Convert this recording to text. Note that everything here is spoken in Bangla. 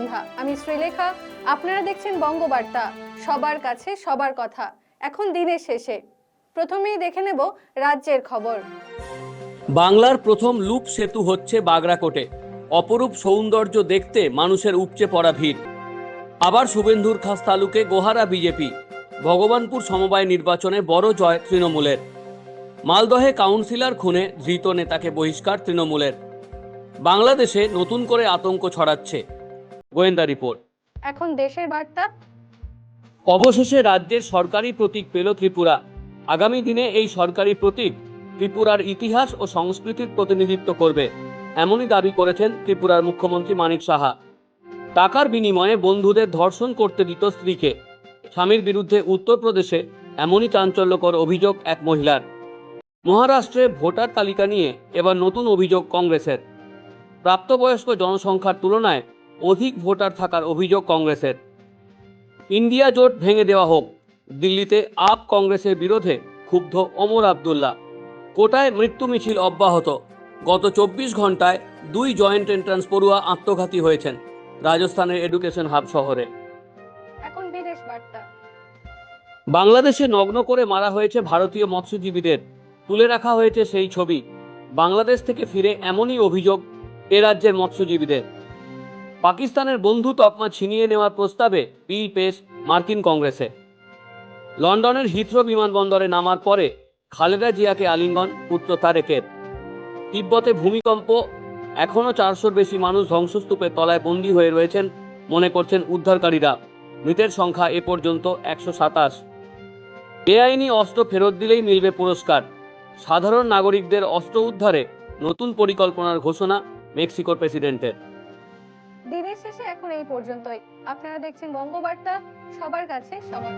সন্ধ্যা। আমি শ্রীলেখা, আপনারা দেখছেন বঙ্গবার্তা। সবার কাছে সবার কথা। এখন দিনের শেষে। প্রথমেই দেখে নেব রাজ্যের খবর। বাংলার প্রথম লুপ সেতু হচ্ছে বাগরাকোটে। অপরূপ সৌন্দর্য দেখতে মানুষের উপচে পড়া ভিড়। আবার শুভেন্দুর খাস তালুকে গোহারা বিজেপি। ভগবানপুর সমবায় নির্বাচনে বড় জয় তৃণমূলের। মালদহে কাউন্সিলর খুনে ধৃত নেতাকে বহিষ্কার তৃণমূলের। বাংলাদেশে নতুন করে আতঙ্ক ছড়াচ্ছে। গোয়েন্দা রিপোর্ট। এখন দেশের বার্তা। অবশেষে রাজ্যের সরকারি প্রতীক পেল ত্রিপুরা। আগামী দিনে এই সরকারি প্রতীক ত্রিপুরার ইতিহাস ও সংস্কৃতির প্রতিনিধিত্ব করবে এমনই দাবি করেছেন ত্রিপুরার মুখ্যমন্ত্রী মানিক সাহা। টাকার বিনিময়ে বন্ধুদের ধর্ষণ করতে দিত স্ত্রীকে। স্বামীর বিরুদ্ধে উত্তরপ্রদেশে এমনই চাঞ্চল্যকর অভিযোগ এক মহিলার। মহারাষ্ট্রে ভোটার তালিকা নিয়ে এবার নতুন অভিযোগ কংগ্রেসের। প্রাপ্তবয়স্ক জনসংখ্যার তুলনায় অধিক ভোটার থাকার অভিযোগ কংগ্রেসের। ইন্ডিয়া জোট ভেঙে দেওয়া হোক দিল্লিতে আপ কংগ্রেসের বিরোধে ক্ষুব্ধ অমর আবদুল্লাহ। কোটায় মৃত্যু মিছিল অব্যাহত। গত চব্বিশ ঘন্টায় দুই জয়েন্ট এন্ট্রান্স পড়ুয়া আত্মঘাতী হয়েছেন রাজস্থানের এডুকেশন হাব শহরে। এখন বিদেশ বার্তা। বাংলাদেশে নগ্ন করে মারা হয়েছে ভারতীয় মৎস্যজীবীদের। তুলে রাখা হয়েছে সেই ছবি। বাংলাদেশ থেকে ফিরে এমনই অভিযোগ এ রাজ্যের মৎস্যজীবীদের। পাকিস্তানের বন্ধু তকমা ছিনিয়ে নেওয়ার প্রস্তাবে বিল পেশ মার্কিন কংগ্রেসে। লন্ডনের হিথ্রো বিমানবন্দরে নামার পরে খালেদা জিয়াকে আলিঙ্গন, পুত্র তারেকের। তিব্বতে ভূমিকম্প, এখনও চারশোর বেশি মানুষ ধ্বংসস্তূপের তলায় বন্দী হয়ে রয়েছেন মনে করছেন উদ্ধারকারীরা। মৃতের সংখ্যা এ পর্যন্ত একশো সাতাশ। বেআইনি অস্ত্র ফেরত দিলেই মিলবে পুরস্কার। সাধারণ নাগরিকদের অস্ত্র উদ্ধারে নতুন পরিকল্পনার ঘোষণা মেক্সিকোর প্রেসিডেন্টের। দিনের শেষে এখন এই পর্যন্তই। আপনারা দেখছেন বঙ্গবার্তা সবার কাছে সবার